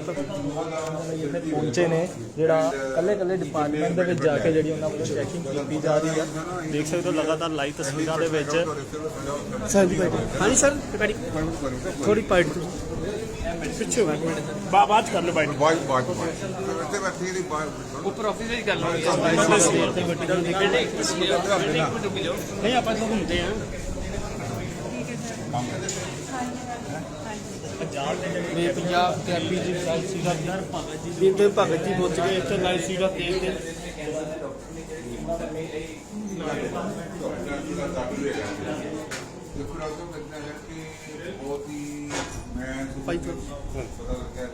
ਇੱਥੇ ਪਹੁੰਚੇ ਨੇ ਜਿਹੜਾ ਕੱਲੇ ਕੱਲੇ ਡਿਪਾਰਟਮੈਂਟ ਦੇ ਵਿੱਚ ਜਾ ਕੇ ਜਿਹੜੀ ਉਹਨਾਂ ਵੱਲੋਂ ਚੈਕਿੰਗ ਕੀਤੀ ਜਾ ਰਹੀ ਆ। ਦੇਖ ਸਕਦੇ ਹੋ ਲਗਾਤਾਰ ਲਾਈਵ ਤਸਵੀਰਾਂ ਦੇ ਵਿੱਚ। ਸਰ ਜੀ ਹਾਂਜੀ ਸਰ ਥੋੜੀ ਪਾਈਟ ਪਿੱਛੇ ਬਾਤ ਕਰ ਲਓ ਬਾਈਟ ਬਾਈ ਬਾਈ ਤੇ ਬੈਠੀ ਦੀ ਬਾਈ ਉੱਪਰ ਆਫਿਸ ਵਿੱਚ ਗੱਲ ਹੋਈ ਨਹੀਂ ਆਪਾਂ ਤਾਂ ਘੁੰਮਦੇ ਆ। ਵੀ ਪੰਜਾਬ ਤੇ ਐਪੀਜੀ ਲਾਈਵ ਸੀਟਾ ਬਿੰਦੇ ਭਗਤ ਜੀ ਪਹੁੰਚ ਗਏ ਇੱਥੇ ਲਾਈਵ ਸੀਟਾ ਤੇਲ ਤੇ ਦੇਖੋ ਰਾਤੋਂ ਕਿੰਨਾ ਹੈ ਕਿ ਬਹੁਤ ਹੀ ਮੈਂ ਪਤਾ ਲੱਗਿਆ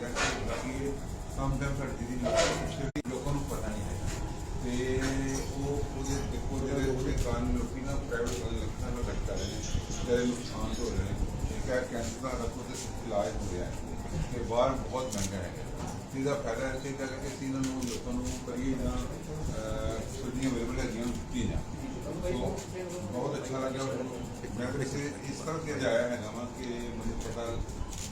ਕਿ ਸਮਟਾਈਮ ਸਾਡੀ ਦੀ ਦਾ ਫਾਇਦਾ ਇੱਥੇ ਤੱਕ ਕਿ ਅਸੀਂ ਇਹਨਾਂ ਨੂੰ ਲੋਕਾਂ ਨੂੰ ਕਰੀਏ ਜਾਂ ਸੁਣੀਆਂ ਅਵੇਲੇਬਲ ਹੈਗੀਆਂ, ਦਿੱਤੀਆਂ ਜਾਂ ਬਹੁਤ ਅੱਛਾ ਲੱਗਿਆ ਮੈਂ ਤਾਂ ਇਸ ਤਰ੍ਹਾਂ ਕਿ ਆਇਆ ਹੈਗਾ ਵਾ ਕਿ ਮੈਨੂੰ ਪਤਾ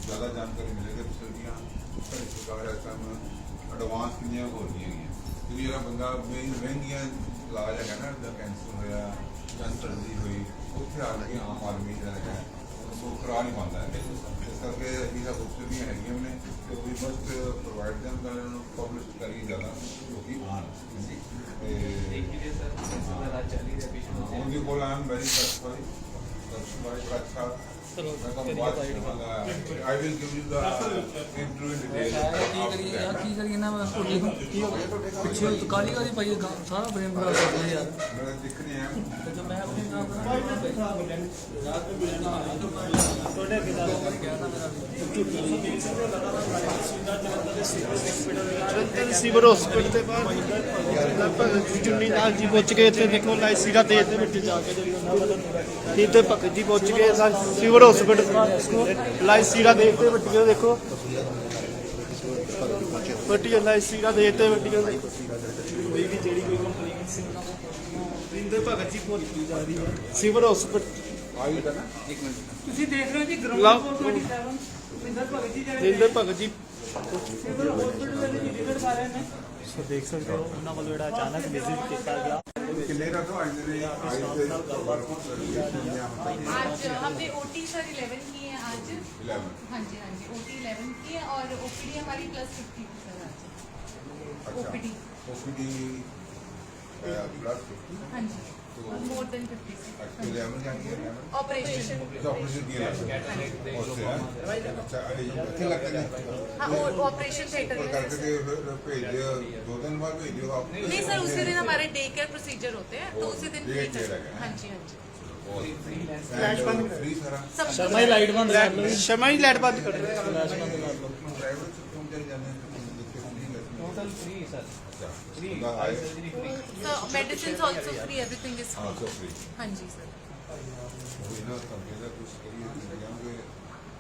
ਜ਼ਿਆਦਾ ਜਾਣਕਾਰੀ ਮਿਲੇਗੀ ਸੁਣੀਆਂ ਦੀਆਂ ਸਰਕਾਰ ਇਸ ਟਾਈਮ ਐਡਵਾਂਸ ਕਿੰਨੀਆਂ ਹੋ ਰਹੀਆਂ ਹੈਗੀਆਂ। ਕਿਉਂਕਿ ਜਿਹੜਾ ਬੰਦਾ ਮੇਨ ਮਹਿੰਗੀਆਂ ਇਲਾਜ ਹੈਗਾ ਨਾ ਦਾ ਕੈਂਸਰ ਹੋਇਆ ਜਾਂ ਸਰਜਰੀ ਹੋਈ ਉੱਥੇ ਆ ਕੇ ਆਮ ਆਦਮੀ ਜਿਹੜਾ ਹੈ ਉਹ ਕਰਾ ਨਹੀਂ ਪਾਉਂਦਾ ਹੈ। ਇਸ ਕਰਕੇ ਇਹਦਾ ਸਬਸਿਡੀਆਂ ਹੈਗੀਆਂ ਨੇ ਤੇ ਵੀ ਮਸਟ ਪ੍ਰੋਵਾਈਡ ਦਮ ਦਾ ਇਹਨਾਂ ਨੂੰ ਪਬਲਿਸ਼ ਕਰੀ ਜਾਣਾ ਕਿਉਂਕਿ ਆਨ ਦੇਖੀਏ ਸਰ ਇਸ ਦਾ ਚੱਲੀ ਰਿਹਾ ਪਿਛਲੇ ਉਹਦੇ ਕੋਲ am very satisfy subsidy by ਅੱਛਾ। I will. Give you the interview in detail ਕੀ ਕਰੀਏ? ਯਾਰ ਕੀ ਕਰੀਏ ਨਾ ਮੈਂ ਭੁੱਲੇ ਨੂੰ ਕੀ ਹੋ ਗਿਆ? ਪਿੱਛੇ ਉਹ ਕਾਲੀ ਕਾਲੀ ਭਾਈ ਸਾਰਾ ਫਰੇਮ ਖਰਾਬ ਕਰ ਦਿੱਤਾ ਯਾਰ। ਮੈਂ ਦਿਖ ਨਹੀਂ ਆ। ਤੇ ਮੈਂ ਆਪਣੇ ਨਾਲ ਰਾਤ ਨੂੰ ਬੁਲਣਾ ਆ ਤਾਂ ਤੁਹਾਡੇ ਕਿਦਾਂ ਕਹਿਣਾ ਮੇਰਾ ਚੰਦਰ ਸਿਵਰ ਹਸਪੀਟਲ ਦੇ ਬਾਹਰ। ਲਗਭਗ ਜੁਨੀ ਨਾਲ ਜੀ ਪੁੱਛ ਕੇ ਇੱਥੇ ਦੇਖੋ ਲਾਈ ਸੀਰਾ ਤੇ ਇੱਥੇ ਵਿੱਚ ਜਾ ਕੇ। ਜਿਹੜੀ ਉਹਨਾਂ ਦਾ ਤੇ ਭਗਤ ਜੀ ਪੁੱਛ ਕੇ ਸਿਵਰ ਹਸਪੀਟਲ ਲਾਈ ਸੀਰਾ ਦੇਖਦੇ ਵੱਟੀ ਦਾ ਦੇਖੋ। ਵੱਟੀ ਲਾਈ ਸੀਰਾ ਦੇਖਦੇ ਵੱਟੀ ਦਾ ਦੇਖੋ। ਵੀ ਜਿਹੜੀ ਕੋਈ ਕੰਪਲੇਂਟ ਸੀ। ਰਿੰਦਰ ਭਗਤ ਜੀ ਭੋਲੀ ਜਾ ਰਹੀ ਹੈ। ਸਿਵਲ ਹਸਪੀਟਲ ਆਈ ਤੁਸੀਂ ਦੇਖ ਰਹੇ ਹੋ ਜੀ ਗਰਾਊਂਡ 427 ਸਿੰਦਰ ਭਗਤ ਜੀ ਜਿਹੜੇ ਰਿੰਦੇ ਭਗਤ ਜੀ ਸਿਵਲ ਹਸਪੀਟਲ ਦੇ ਵਿੱਚ ਵਿਜ਼ਿਟ ਕਰ ਰਹੇ ਨੇ ਸੋ ਦੇਖ ਸਕਦੇ ਹੋ ਉਹਨਾਂ ਵੱਲੋਂ ਜਿਹੜਾ ਅਚਾਨਕ ਵਿਜ਼ਿਟ ਕੀਤਾ ਗਿਆ किले का तो आज ने आई से आज हमने ओटी सर 11 की है आज 11 हाँ जी हाँ जी ओटी 11 की है और ओपीडी हमारी प्लस 50 की सर आज अच्छा ओपीडी ओपीडी प्लस हाँ जी more than fifty operation हाँ ऑपरेशन थिएटर में नहीं सर उसी दिन हमारे डे केयर प्रोसीजर होते हैं तो उसी दिन थिएटर हाँ जी हाँ जी। समय लाइट बंद समय लाइट बंद कर total free sir फ्री आए sir medicine also free everything is हाँ फ्री तो फ्री हाँ जी सर वही ना कंपनी कुछ करिए जाएंगे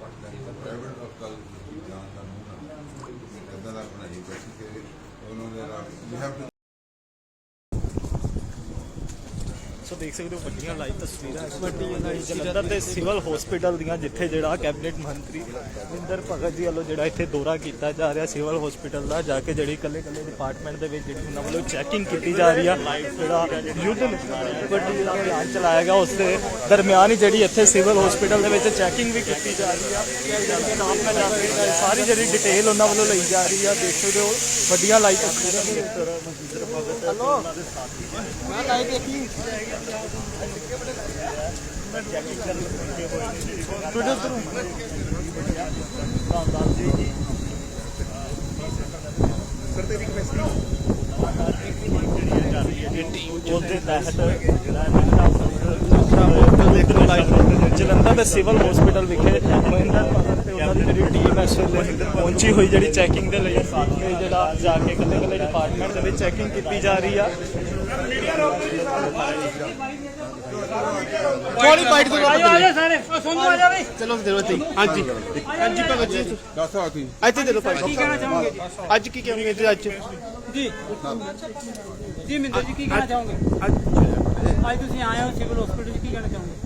प्राइवेट और कल जान का मुंह इतना ना बनाइए जैसे कि उन्होंने यू हैव टू ਸੋ ਦੇਖ ਸਕਦੇ ਹੋ ਵੱਡੀਆਂ ਲਾਈਵ ਤਸਵੀਰਾਂ ਵੱਡੀਆਂ ਲਾਈਵ ਜਲੰਧਰ ਦੇ ਸਿਵਲ ਹਸਪੀਟਲ ਦੀਆਂ, ਜਿੱਥੇ ਜਿਹੜਾ ਕੈਬਨਿਟ ਮੰਤਰੀ ਵਿੰਦਰ ਭਗਤ ਜੀ ਵੱਲੋਂ ਜਿਹੜਾ ਇੱਥੇ ਦੌਰਾ ਕੀਤਾ ਜਾ ਰਿਹਾ ਸਿਵਲ ਹਸਪੀਟਲ ਦਾ, ਜਾ ਕੇ ਜਿਹੜੀ ਇਕੱਲੇ ਇਕੱਲੇ ਡਿਪਾਰਟਮੈਂਟ ਦੇ ਵਿੱਚ ਜਿਹੜੀ ਉਹਨਾਂ ਵੱਲੋਂ ਚੈਕਿੰਗ ਕੀਤੀ ਜਾ ਰਹੀ ਆ, ਜਿਹੜਾ ਯੁੱਧ ਵੱਡੀ ਜਿਹੜਾ ਅਭਿਆਨ ਚਲਾਇਆ ਗਿਆ ਉਸ 'ਤੇ। ਦਰਮਿਆਨ ਹੀ ਜਿਹੜੀ ਇੱਥੇ ਸਿਵਲ ਹਸਪੀਟਲ ਦੇ ਵਿੱਚ ਚੈਕਿੰਗ ਵੀ ਕੀਤੀ ਜਾ ਰਹੀ ਆ। ਜਿਹੜੇ ਨਾਮ ਮੈਂ ਜਾ ਰਹੀ ਸਾਰੀ ਜਿਹੜੀ ਡਿਟੇਲ ਉਹਨਾਂ ਵੱਲੋਂ ਲਈ ਜਾ ਰਹੀ ਆ। ਦੇਖ ਸਕਦੇ ਹੋ ਵੱਡੀਆਂ ਲਾਈਵ ਤਸਵੀਰਾਂ ਦੇ ਵਿੱਚ। ਵਿੰਦਰ ਭਗਤ ਹੈ ਤੇ ਉਹਨਾਂ ਦੇ ਸਾਥੀ ਮੈਂ ਲਾਈਟ ਦੇਖੀ ਟਵਿੱਟਰ ਤੋਂ ਉਹਦੇ ਤਹਿਤ ਜਿਹੜਾ ਜਲੰਧਰ ਦੇ ਸਿਵਲ ਹਸਪੀਟਲ ਵਿਖੇ ਮਹਿੰਦਰ ਪਾਸਨ ਤੇ ਉਹਨਾਂ ਦੀ ਜਿਹੜੀ ਟੀਮ ਇਸ ਵੇਲੇ ਪਹੁੰਚੀ ਹੋਈ ਜਿਹੜੀ ਚੈਕਿੰਗ ਦੇ ਲਈ ਇਹ ਜਿਹੜਾ ਜਾ ਕੇ ਕੱਲੇ ਕੱਲੇ ਡਿਪਾਰਟਮੈਂਟ ਦੇ ਵਿੱਚ ਚੈਕਿੰਗ ਕੀਤੀ ਜਾ ਰਹੀ ਆ। ਕੋਲੀ ਬਾਈਟ ਤੋਂ ਆਜੋ ਆਜੋ ਸਾਰੇ। ਸੰਧੂ ਆ ਜਾ ਬਈ। ਚਲੋ ਫਿਰ ਉੱਥੇ ਹਾਂਜੀ। ਹਾਂਜੀ ਭਗਤ ਜੀ ਦੱਸੋ ਆ ਤੁਸੀਂ ਇੱਥੇ ਦੇ ਲੋ ਕੀ ਕਹਿਣਾ ਚਾਹੋਗੇ ਅੱਜ ਕੀ ਕਹੋਗੇ ਜੀ ਅੱਜ? ਜੀ। ਜੀ ਮਿੰਦਰ ਜੀ ਕੀ ਕਹਿਣਾ ਚਾਹੋਗੇ? ਅੱਜ ਤੁਸੀਂ ਆਏ ਹੋ ਸਿਵਲ ਹਸਪੀਟਲ ਕੀ ਕਹਿਣਾ ਚਾਹੋਗੇ?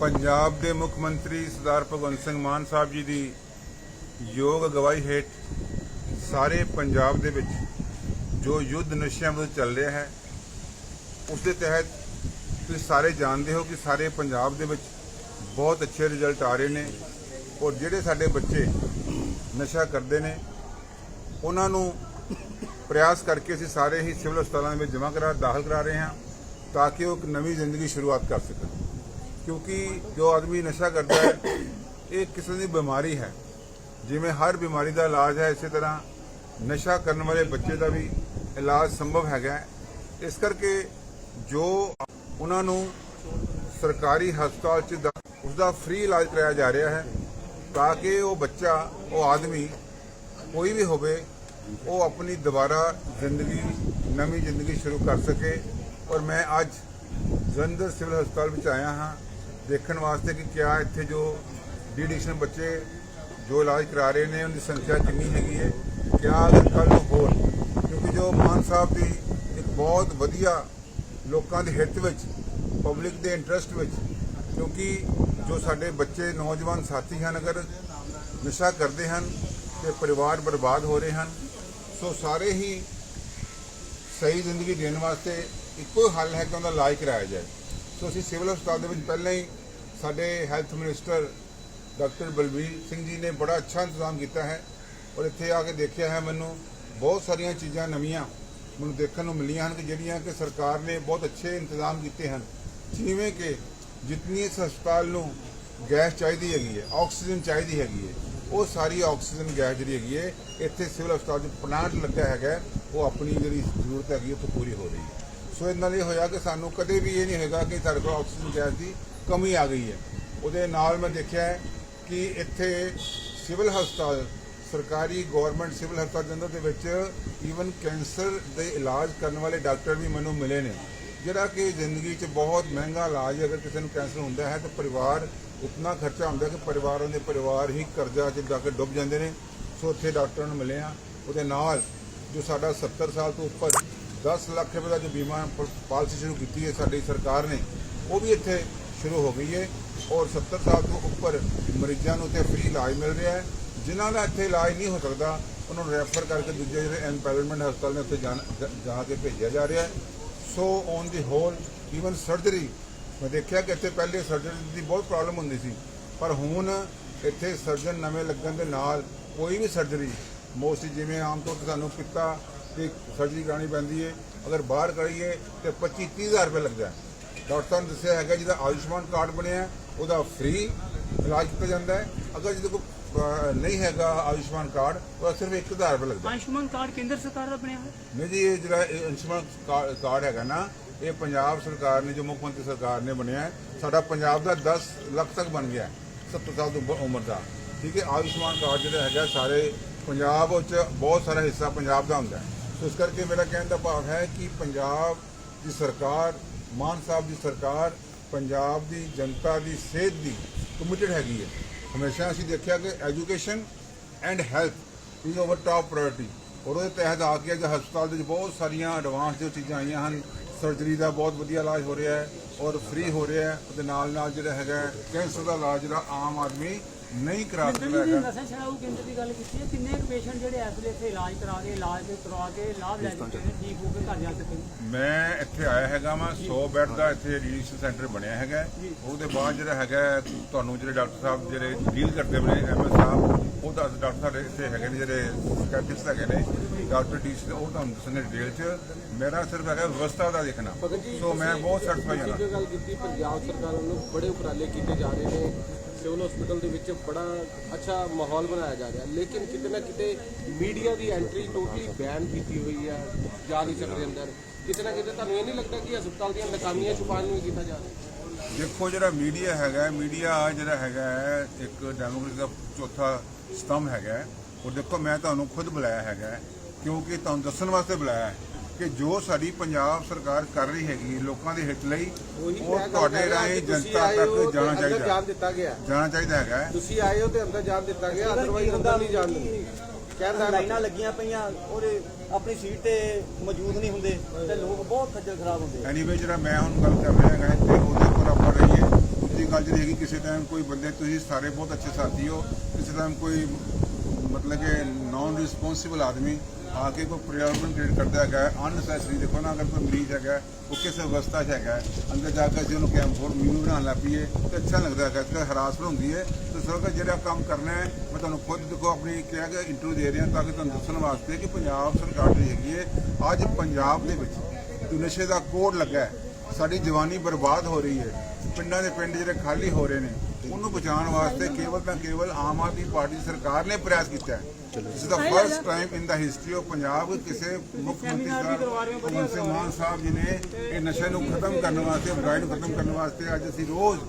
ਪੰਜਾਬ ਦੇ ਮੁੱਖ ਮੰਤਰੀ ਸਰਦਾਰ ਭਗਵੰਤ ਸਿੰਘ ਮਾਨ ਸਾਹਿਬ ਜੀ ਦੀ ਯੋਗ ਅਗਵਾਈ ਹੇਠ ਸਾਰੇ ਪੰਜਾਬ ਦੇ ਵਿੱਚ ਜੋ ਯੁੱਧ ਨਸ਼ਿਆਂ ਵਿਰੁੱਧ ਚੱਲ ਰਿਹਾ ਹੈ, ਉਸ ਦੇ ਤਹਿਤ ਤੁਸੀਂ ਸਾਰੇ ਜਾਣਦੇ ਹੋ ਕਿ ਸਾਰੇ ਪੰਜਾਬ ਦੇ ਵਿੱਚ ਬਹੁਤ ਅੱਛੇ ਰਿਜ਼ਲਟ ਆ ਰਹੇ ਨੇ ਔਰ ਜਿਹੜੇ ਸਾਡੇ ਬੱਚੇ ਨਸ਼ਾ ਕਰਦੇ ਨੇ, ਉਹਨਾਂ ਨੂੰ ਪ੍ਰਯਾਸ ਕਰਕੇ ਅਸੀਂ ਸਾਰੇ ਹੀ ਸਿਵਲ ਹਸਪਤਾਲਾਂ ਵਿੱਚ ਜਮ੍ਹਾਂ ਕਰਾ, ਦਾਖਲ ਕਰਾ ਰਹੇ ਹਾਂ ਤਾਂ ਕਿ ਉਹ ਇੱਕ ਨਵੀਂ ਜ਼ਿੰਦਗੀ ਸ਼ੁਰੂਆਤ ਕਰ ਸਕਣ। ਕਿਉਂਕਿ ਜੋ ਆਦਮੀ ਨਸ਼ਾ ਕਰਦਾ ਹੈ, ਇਹ ਕਿਸੇ ਦੀ ਬਿਮਾਰੀ ਹੈ। ਜਿਵੇਂ ਹਰ ਬਿਮਾਰੀ ਦਾ ਇਲਾਜ ਹੈ, ਇਸੇ ਤਰ੍ਹਾਂ ਨਸ਼ਾ ਕਰਨ ਵਾਲੇ ਬੱਚੇ ਦਾ ਵੀ ਇਲਾਜ ਸੰਭਵ ਹੈਗਾ ਇਸ ਕਰਕੇ ਜੋ ਉਹਨਾਂ ਨੂੰ ਸਰਕਾਰੀ ਹਸਪਤਾਲ 'ਚ ਦਾ- ਉਸਦਾ ਫ੍ਰੀ ਇਲਾਜ ਕਰਾਇਆ ਜਾ ਰਿਹਾ ਹੈ, ਤਾਂ ਕਿ ਉਹ ਬੱਚਾ, ਉਹ ਆਦਮੀ ਕੋਈ ਵੀ ਹੋਵੇ, ਉਹ ਆਪਣੀ ਦੁਬਾਰਾ ਜ਼ਿੰਦਗੀ, ਨਵੀਂ ਜ਼ਿੰਦਗੀ ਸ਼ੁਰੂ ਕਰ ਸਕੇ। ਔਰ ਮੈਂ ਅੱਜ ਜਲੰਧਰ ਸਿਵਲ ਹਸਪਤਾਲ ਵਿੱਚ ਆਇਆ ਹਾਂ। ਦੇਖਣ ਵਾਸਤੇ ਕਿ ਕਿਆ ਇੱਥੇ ਜੋ ਡੀ ਐਡਿਕਸ਼ਨ ਬੱਚੇ ਜੋ ਇਲਾਜ ਕਰਾ ਰਹੇ ਨੇ, ਉਹਦੀ ਸੰਖਿਆ ਕਿੰਨੀ ਹੈਗੀ ਹੈ, ਕਿਆ ਅਗਰ ਕੱਲ੍ਹ ਨੂੰ ਹੋਰ, ਕਿਉਂਕਿ ਜੋ ਮਾਨ ਸਾਹਿਬ ਦੀ ਇੱਕ ਬਹੁਤ ਵਧੀਆ ਲੋਕਾਂ ਦੇ ਹਿੱਤ ਵਿੱਚ ਪਬਲਿਕ ਦੇ ਇੰਟਰਸਟ ਵਿੱਚ, ਕਿਉਂਕਿ ਜੋ ਸਾਡੇ ਬੱਚੇ ਨੌਜਵਾਨ ਸਾਥੀ ਹਨ, ਅਗਰ ਨਸ਼ਾ ਕਰਦੇ ਹਨ ਤੇ ਪਰਿਵਾਰ ਬਰਬਾਦ ਹੋ ਰਹੇ ਹਨ, ਸੋ ਸਾਰੇ ਹੀ ਸਹੀ ਜ਼ਿੰਦਗੀ ਦੇਣ ਵਾਸਤੇ ਇੱਕੋ ਹੀ ਹੱਲ ਹੈ ਕਿ ਉਹਦਾ ਇਲਾਜ ਕਰਾਇਆ ਜਾਏ। ਸੋ ਅਸੀਂ ਸਿਵਲ ਹਸਪਤਾਲ ਦੇ ਵਿੱਚ ਪਹਿਲਾਂ ਹੀ ਸਾਡੇ health minister doctor Balbir Singh ji ਨੇ ਬੜਾ ਅੱਛਾ ਇੰਤਜ਼ਾਮ ਕੀਤਾ ਹੈ ਔਰ ਇੱਥੇ ਆ ਕੇ ਦੇਖਿਆ ਹੈ ਮੈਨੂੰ ਬਹੁਤ ਸਾਰੀਆਂ ਚੀਜ਼ਾਂ ਨਵੀਆਂ ਮੈਨੂੰ ਦੇਖਣ ਨੂੰ ਮਿਲੀਆਂ ਹਨ ਕਿ ਜਿਹੜੀਆਂ ਕਿ ਸਰਕਾਰ ਨੇ ਬਹੁਤ ਅੱਛੇ ਇੰਤਜ਼ਾਮ ਕੀਤੇ ਹਨ। ਜਿਵੇਂ ਕਿ ਜਿਤਨੀ ਇਸ ਹਸਪਤਾਲ ਨੂੰ ਗੈਸ ਚਾਹੀਦੀ ਹੈਗੀ ਹੈ, ਆਕਸੀਜਨ ਚਾਹੀਦੀ ਹੈਗੀ ਹੈ, ਉਹ ਸਾਰੀ ਆਕਸੀਜਨ ਗੈਸ ਜਿਹੜੀ ਹੈਗੀ ਹੈ, ਇੱਥੇ ਸਿਵਲ ਹਸਪਤਾਲ 'ਚ ਪਲਾਂਟ ਲੱਗਾ ਹੈਗਾ ਉਹ ਆਪਣੀ ਜਿਹੜੀ ਜ਼ਰੂਰਤ ਹੈਗੀ ਉਹ ਪੂਰੀ ਹੋ ਰਹੀ ਹੈ। ਸੋ ਇਹਦੇ ਨਾਲ ਇਹ ਹੋਇਆ ਕਿ ਸਾਨੂੰ ਕਦੇ ਵੀ ਇਹ ਨਹੀਂ ਹੋਏਗਾ ਕਿ ਸਾਡੇ ਕੋਲ ਆਕਸੀਜਨ ਗੈਸ ਦੀ ਕਮੀ ਆ ਗਈ ਹੈ। ਉਹਦੇ ਨਾਲ ਮੈਂ ਦੇਖਿਆ ਕਿ ਇੱਥੇ ਸਿਵਲ ਹਸਪਤਾਲ, ਸਰਕਾਰੀ ਗਵਰਨਮੈਂਟ ਸਿਵਲ ਹਸਪਤਾਲ ਜੰਦਰ ਦੇ ਵਿੱਚ ਈਵਨ ਕੈਂਸਰ ਦੇ ਇਲਾਜ ਕਰਨ ਵਾਲੇ ਡਾਕਟਰ ਵੀ ਮੈਨੂੰ ਮਿਲੇ ਨੇ। ਜਿਹੜਾ ਕਿ ਜ਼ਿੰਦਗੀ 'ਚ ਬਹੁਤ ਮਹਿੰਗਾ ਇਲਾਜ ਅਗਰ ਕਿਸੇ ਨੂੰ ਕੈਂਸਰ ਹੁੰਦਾ ਹੈ ਤਾਂ ਪਰਿਵਾਰ ਉਤਨਾ ਖਰਚਾ ਹੁੰਦਾ ਕਿ ਪਰਿਵਾਰਾਂ ਦੇ ਪਰਿਵਾਰ ਹੀ ਕਰਜ਼ਾ 'ਚ ਜਾ ਕੇ ਡੁੱਬ ਜਾਂਦੇ ਨੇ। ਸੋ ਉੱਥੇ ਡਾਕਟਰਾਂ ਨੂੰ ਮਿਲੇ ਆ ਉਹਦੇ ਨਾਲ ਜੋ ਸਾਡਾ 70 ਸਾਲ ਤੋਂ ਉੱਪਰ 10 ਲੱਖ ਰੁਪਏ ਦਾ ਜੋ ਬੀਮਾ ਪ- ਪਾਲਿਸੀ ਸ਼ੁਰੂ ਕੀਤੀ ਹੈ ਸਾਡੀ ਸਰਕਾਰ ਨੇ, ਉਹ ਵੀ ਇੱਥੇ ਸ਼ੁਰੂ ਹੋ ਗਈ ਹੈ ਔਰ 70 ਸਾਲ ਤੋਂ ਉੱਪਰ ਮਰੀਜ਼ਾਂ ਨੂੰ ਇੱਥੇ ਫ੍ਰੀ ਇਲਾਜ ਮਿਲ ਰਿਹਾ ਹੈ। ਜਿਨ੍ਹਾਂ ਦਾ ਇੱਥੇ ਇਲਾਜ ਨਹੀਂ ਹੋ ਸਕਦਾ, ਉਹਨਾਂ ਨੂੰ ਰੈਫਰ ਕਰਕੇ ਦੂਜੇ ਜਿਹੜੇ ਐਮਪੈਵਰਮੈਂਟ ਹਸਪਤਾਲ ਨੇ ਉੱਥੇ ਜਾਣ- ਜਾ ਕੇ ਭੇਜਿਆ ਜਾ ਰਿਹਾ ਹੈ। So on the whole even surgery ਮੈਂ ਦੇਖਿਆ ਕਿ ਇੱਥੇ ਪਹਿਲੇ ਸਰਜਰੀ ਦੀ ਬਹੁਤ ਪ੍ਰੋਬਲਮ ਹੁੰਦੀ ਸੀ। ਪਰ ਹੁਣ ਇੱਥੇ ਸਰਜਨ ਨਵੇਂ ਲੱਗਣ ਦੇ ਨਾਲ ਕੋਈ ਵੀ ਸਰਜਰੀ ਮੋਸਟਲੀ ਜਿਵੇਂ ਆਮ ਤੌਰ ਤੇ ਸਾਨੂੰ ਪਿੱਤਾ ਦੀ ਸਰਜਰੀ ਕਰਾਉਣੀ ਪੈਂਦੀ ਹੈ ਅਗਰ ਬਾਹਰ ਕਰੀਏ ਤੇ 25 30 ਹਜ਼ਾਰ ਰੁਪਏ ਲੱਗਦਾ ਹੈ। ਡਾਕਟਰ ਸਾਹਿਬ ਨੇ ਦੱਸਿਆ ਹੈਗਾ ਜਿਹਦਾ ਆਯੁਸ਼ਮਾਨ ਕਾਰਡ ਬਣਿਆ ਉਹਦਾ ਫ੍ਰੀ ਇਲਾਜ ਕੀਤਾ ਜਾਂਦਾ ਹੈ। ਅਗਰ ਜਿਹਦੇ ਕੋਲ ਅਹ, ਨਹੀਂ ਹੈਗਾ ਆਯੁਸ਼ਮਾਨ ਕਾਰਡ ਉਹਦਾ ਸਿਰਫ 1000 ਰੁਪਏ ਲੱਗਦਾ ਹੈ। ਆਯੁਸ਼ਮਾਨ ਕਾਰਡ ਕੇਂਦਰ ਸਰਕਾਰ ਦਾ ਬਣਿਆ ਹੋਇਆ? ਨਹੀਂ ਜੀ ਇਹ ਜਿਹੜਾ ਇਹ ਆਯੁਸ਼ਮਾਨ ਕਾ- ਕਾਰਡ ਹੈਗਾ ਨਾ ਇਹ ਪੰਜਾਬ ਸਰਕਾਰ ਨੇ ਜੋ ਮੁੱਖ ਮੰਤਰੀ ਸਰਕਾਰ ਨੇ ਬਣਿਆ ਹੈ ਸਾਡਾ ਪੰਜਾਬ ਦਾ 10 ਲੱਖ ਤੱਕ ਬਣ ਗਿਆ ਹੈ 70 ਸਾਲ ਤੋਂ ਉੱਪਰ ਉਮਰ ਦਾ। ਠੀਕ ਹੈ ਆਯੁਸ਼ਮਾਨ ਕਾਰਡ ਜਿਹੜਾ ਹੈਗਾ ਸਾਰੇ ਪੰਜਾਬ ਵਿੱਚ ਬਹੁਤ ਸਾਰਾ ਹਿੱਸਾ ਪੰਜਾਬ ਦਾ ਹੁੰਦਾ ਹੈ। ਇਸ ਕਰਕੇ ਮੇਰਾ ਕਹਿਣ ਦਾ ਭਾਵ ਹੈ ਕਿ ਪੰਜਾਬ ਦੀ ਸਰਕਾਰ ਮਾਨ ਸਾਹਿਬ ਦੀ ਸਰਕਾਰ ਪੰਜਾਬ ਦੀ ਜਨਤਾ ਦੀ ਸਿਹਤ ਦੀ ਕਮਿਟਡ ਹੈਗੀ ਹੈ। ਹਮੇਸ਼ਾ ਅਸੀਂ ਦੇਖਿਆ ਕਿ education and health is over top priority ਔਰ ਉਹਦੇ ਤਹਿਤ ਆ ਕੇ ਅੱਜ ਹਸਪਤਾਲ ਦੇ ਵਿੱਚ ਬਹੁਤ ਸਾਰੀਆਂ ਐਡਵਾਂਸ ਜੋ ਚੀਜ਼ਾਂ ਆਈਆਂ ਹਨ ਸਰਜਰੀ ਦਾ ਬਹੁਤ ਵਧੀਆ ਇਲਾਜ ਹੋ ਰਿਹਾ ਹੈ ਔਰ ਫ੍ਰੀ ਹੋ ਰਿਹਾ ਹੈ। ਉਹਦੇ ਨਾਲ ਨਾਲ ਜਿਹੜਾ ਹੈਗਾ ਕੈਂਸਰ ਦਾ ਇਲਾਜ ਜਿਹੜਾ ਆਮ ਆਦਮੀ ਨਹੀਂ ਕਰਾ ਸਕਦਾ ਜੀ ਹੈਗਾ। ਨਸ਼ਾ ਛਡਾਊ ਕੇਂਦਰ ਦੀ ਗੱਲ ਕੀਤੀ ਹੈ ਕਿੰਨੇ ਕੁ ਪੇਸ਼ੈਂਟ ਜਿਹੜੇ ਇਸ ਵੇਲੇ ਇੱਥੇ ਇਲਾਜ ਕਰਾ ਕੇ ਇਲਾਜ ਕਰਵਾ ਕੇ ਲਾਭ ਲੈ ਚੁੱਕੇ ਨੇ ਠੀਕ ਹੋ ਕੇ ਘਰ ਜਾ ਚੁੱਕੇ ਨੇ? ਮੈਂ ਇੱਥੇ ਆਇਆ ਹੈਗਾ ਮੈਂ 100 ਬੈੱਡ ਦਾ ਇੱਥੇ ਰੀਡਿਸ਼ਨ ਸੈਂਟਰ ਬਣਿਆ ਹੈਗਾ ਉਹਦੇ ਬਾਅਦ ਜਿਹੜਾ ਹੈਗਾ ਤੁਹਾਨੂੰ ਜਿਹੜੇ ਡਾਕਟਰ ਸਾਹਿਬ ਜਿਹੜੇ ਡੀਲ ਕਰਦੇ ਨੇ ਐਮਐਸ ਸਾਹਿਬ ਉਹ ਦੱਸ ਡਾਕਟਰ ਸਾਡੇ ਇੱਥੇ ਹੈਗੇ ਨੇ ਜਿਹੜੇ ਸਟੈਟਿਸਟ ਹੈਗੇ ਨੇ ਡਾਕਟਰ ਡੀ ਸੀ ਉਹ ਤੁਹਾਨੂੰ ਦੱਸਣੇ ਡਿਟੇਲ ਚ। ਮੇਰਾ ਸਿਰਫ ਹੈਗਾ ਵਿਵਸਥਾ ਦਾ ਦੇਖਣਾ। ਸੋ ਮੈਂ ਬਹੁਤ ਸੈਟੀਸਫਾਈ ਹਾਂ। ਜੋ ਗੱਲ ਕੀਤੀ ਪੰਜਾਬ ਸਰਕਾਰ ਵੱਲੋਂ ਬੜੇ ਉਪਰਾਲੇ ਕੀਤੇ ਜਾ ਰਹੇ ਨੇ। ਸਿਵਲ ਹਸਪੀਟਲ ਦੇ ਵਿੱਚ ਬੜਾ ਅੱਛਾ ਮਾਹੌਲ ਬਣਾਇਆ ਜਾ ਰਿਹਾ। ਲੇਕਿਨ ਕਿਤੇ ਨਾ ਕਿਤੇ ਮੀਡੀਆ ਦੀ ਐਂਟਰੀ ਟੋਟਲੀ ਬੈਨ ਕੀਤੀ ਹੋਈ ਹੈ ਜਾ ਨਹੀਂ ਸਕਦੇ ਅੰਦਰ। ਕਿਤੇ ਨਾ ਕਿਤੇ ਤੁਹਾਨੂੰ ਇਹ ਨਹੀਂ ਲੱਗਦਾ ਕਿ ਹਸਪਤਾਲ ਦੀਆਂ ਨਕਾਮੀਆਂ ਛੁਪਾਉਣ ਨੂੰ ਕੀਤਾ ਜਾ ਰਿਹਾ। ਦੇਖੋ ਜਿਹੜਾ ਮੀਡੀਆ ਹੈਗਾ ਮੀਡੀਆ ਜਿਹੜਾ ਹੈਗਾ ਹੈ, ਇੱਕ ਡੈਮੋਕ੍ਰੇਸੀ ਦਾ ਚੌਥਾ ਸਤੰਭ ਹੈਗਾ ਹੈ। ਔਰ ਦੇਖੋ ਮੈਂ ਤੁਹਾਨੂੰ ਖੁਦ ਬੁਲਾਇਆ ਹੈਗਾ ਕਿਉਂਕਿ ਤੁਹਾਨੂੰ ਦੱਸਣ ਵਾਸਤੇ ਬੁਲਾਇਆ ਹੈ। ਕਿ ਜੋ ਸਾਡੀ ਪੰਜਾਬ ਸਰਕਾਰ ਕਰ ਰਹੀ ਹੈਗੀ ਲੋਕਾਂ ਦੇ ਹਿੱਤ ਲਈ ਉਹ ਤੁਹਾਡੇ ਰਾਹੀਂ ਜਨਤਾ ਤੱਕ ਜਾਣਾ ਜਾਣ ਚਾਹੀਦਾ। ਦਿੱਤਾ ਗਿਆ। ਜਾਣਾ ਚਾਹੀਦਾ ਹੈਗਾ। ਤੁਸੀਂ ਆਏ ਹੋ ਤੇ ਅੰਦਰ ਜਾਣ ਦਿੱਤਾ ਗਿਆ ਅਦਰਵਾਈਜ਼ ਅੰਦਰ ਨਹੀਂ ਜਾਣ ਦਿੰਦੇ। ਕਹਿੰਦਾ ਲਾਈਨਾਂ ਲੱਗੀਆਂ ਪਈਆਂ ਉਹਦੇ ਆਪਣੀ ਸੀਟ ਤੇ ਮੌਜੂਦ ਨਹੀਂ ਹੁੰਦੇ ਤੇ ਲੋਕ ਬਹੁਤ ਖੱਜਲ ਖਰਾਬ ਹੁੰਦੇ ਐਨੀਵੇ ਜਿਹੜਾ ਮੈਂ ਹੁਣ ਗੱਲ ਕਰ ਰਿਹਾ ਹੈਗਾ ਤੇ ਉਹਦੇ ਉੱਪਰ ਆਪਾਂ ਰਹੀਏ। ਦੂਜੀ ਗੱਲ ਜਿਹੜੀ ਹੈਗੀ ਕਿਸੇ ਟਾਈਮ ਕੋਈ ਬੰਦੇ ਤੁਸੀਂ ਸਾਰੇ ਬਹੁਤ ਅੱਛੇ ਸਾਥੀ ਹੋ ਕਿਸੇ ਟਾਈਮ ਕੋਈ ਮਤਲਬ ਕਿ ਨਾਨ ਰਿਸਪੌਂਸਿਬਲ ਆਦਮੀ ਆ ਕੇ ਕੋਈ ਪ੍ਰੋਬਲਮ ਕ੍ਰੀਏਟ ਕਰਦਾ ਹੈਗਾ ਅਨਸੈਸਰੀ ਦੇਖੋ ਨਾ, ਅਗਰ ਕੋਈ ਮਰੀਜ਼ ਹੈਗਾ, ਉਹ ਕਿਸ ਅਵਸਥਾ 'ਚ ਹੈਗਾ, ਅੰਦਰ ਜਾ ਕੇ ਅਸੀਂ ਉਹਨੂੰ ਕੈਂਪ ਹੋਰ ਮਿਊ ਬਣਾਉਣ ਲੱਗ ਪਈਏ, ਤੇ ਅੱਛਾ ਲੱਗਦਾ ਹੈਗਾ ਕਿ ਹਰਾਸਮੈਂਟ ਹੁੰਦੀ ਹੈ। ਤੇ ਸਰਕਾਰ ਜਿਹੜਾ ਕੰਮ ਕਰਨਾ ਹੈ, ਮੈਂ ਤੁਹਾਨੂੰ ਖੁਦ ਦੇਖੋ ਆਪਣੀ ਕਿਹਾ ਕਿ ਇੰਟਰਵਿਊ ਦੇ ਰਿਹਾ ਤਾਂ ਕਿ ਤੁਹਾਨੂੰ ਦੱਸਣ ਵਾਸਤੇ ਕਿ ਪੰਜਾਬ ਸਰਕਾਰ ਜਿਹੜੀ ਹੈਗੀ ਹੈ, ਅੱਜ ਪੰਜਾਬ ਦੇ ਵਿੱਚ ਜੋ ਨਸ਼ੇ ਦਾ ਕੋਡ ਲੱਗਾ ਹੈ, ਸਾਡੀ ਜਵਾਨੀ ਬਰਬਾਦ ਹੋ ਰਹੀ ਹੈ। ਪਿੰਡਾਂ ਦੇ ਪਿੰਡ ਜਿਹੜੇ ਖਾਲੀ ਹੋ ਰਹੇ ਨੇ ਉਹਨੂੰ ਬਚਾਉਣ ਵਾਸਤੇ ਕੇਵਲ ਤਾਂ ਕੇਵਲ ਆਮ ਆਦਮੀ ਪਾਰਟੀ ਸਰਕਾਰ ਨੇ ਪ੍ਰਯਾਸ ਕੀਤਾ ਹੈ। ਇਸ ਦਾ first time in the history of Punjab ਕਿਸੇ ਮੁੱਖ ਮੰਤਰੀ ਸਾਹਿਬ ਭਗਵੰਤ ਸਿੰਘ ਮਾਨ ਸਾਹਿਬ ਜੀ ਨੇ ਇਹ ਨਸ਼ੇ ਨੂੰ ਖਤਮ ਕਰਨ ਵਾਸਤੇ ਬੁਰਾਈ ਨੂੰ ਖਤਮ ਕਰਨ ਵਾਸਤੇ ਅੱਜ ਅਸੀਂ ਰੋਜ਼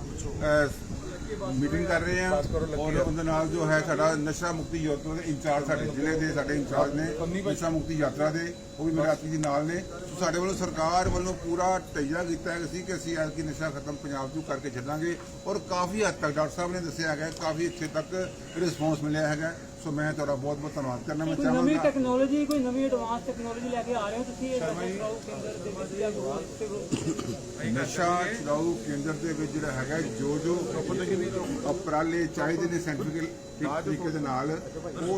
ਮੀਟਿੰਗ ਕਰ ਰਹੇ ਹਾਂ ਔਰ ਉਹਦੇ ਨਾਲ ਜੋ ਹੈ ਸਾਡਾ ਨਸ਼ਾ ਮੁਕਤੀ ਯਾਤਰਾ ਦੇ ਇੰਚਾਰਜ ਸਾਡੇ ਜ਼ਿਲ੍ਹੇ ਦੇ ਸਾਡੇ ਇੰਚਾਰਜ ਨੇ, ਨਸ਼ਾ ਮੁਕਤੀ ਯਾਤਰਾ ਦੇ, ਉਹ ਵੀ ਮੇਰੇ ਜੀ ਨਾਲ ਨੇ। ਸਾਡੇ ਵੱਲੋਂ ਸਰਕਾਰ ਵੱਲੋਂ ਪੂਰਾ ਟਈਆ ਕੀਤਾ ਹੈ ਸੀ ਕਿ ਅਸੀਂ ਐਤਕੀ ਨਸ਼ਾ ਖਤਮ ਪੰਜਾਬ ਤੋਂ ਕਰਕੇ ਛੱਡਾਂਗੇ। ਔਰ ਕਾਫੀ ਹੱਦ ਤੱਕ ਡਾਕਟਰ ਸਾਹਿਬ ਨੇ ਦੱਸਿਆ ਹੈਗਾ, ਕਾਫੀ ਇੱਥੇ ਤੱਕ ਰਿਸਪੌਂਸ ਮਿਲਿਆ ਹੈਗਾ। ਸੋ ਮੈਂ ਤੁਹਾਡਾ ਬਹੁਤ ਬਹੁਤ ਧੰਨਵਾਦ ਕਰਨਾ ਮੈਂ ਕੋਈ ਨਵੀਂ ਚਾਹਾਂਗਾ ਟੈਕਨੋਲੋਜੀ ਕੋਈ ਨਵੀਂ ਐਡਵਾਂਸ ਟੈਕਨੋਲੋਜੀ ਲੈ ਕੇ ਆ ਰਹੇ ਹੋ ਤੁਸੀਂ ਇਹ ਨਸ਼ਾ ਛੁਡਾਊ ਕੇਂਦਰ ਦੇ ਵਿੱਚ ਜਾਂ ਗੋਲ ਨਸ਼ਾ ਛੁਡਾਊ ਕੇਂਦਰ ਦੇ ਵਿੱਚ ਜਿਹੜਾ ਹੈਗਾ ਜੋ ਜੋ ਉਪਰਾਲੇ ਚਾਹੀਦੇ ਨੇ ਸਾਇੰਟੀਫਿਕ ਤਰੀਕੇ ਦੇ ਨਾਲ ਉਹ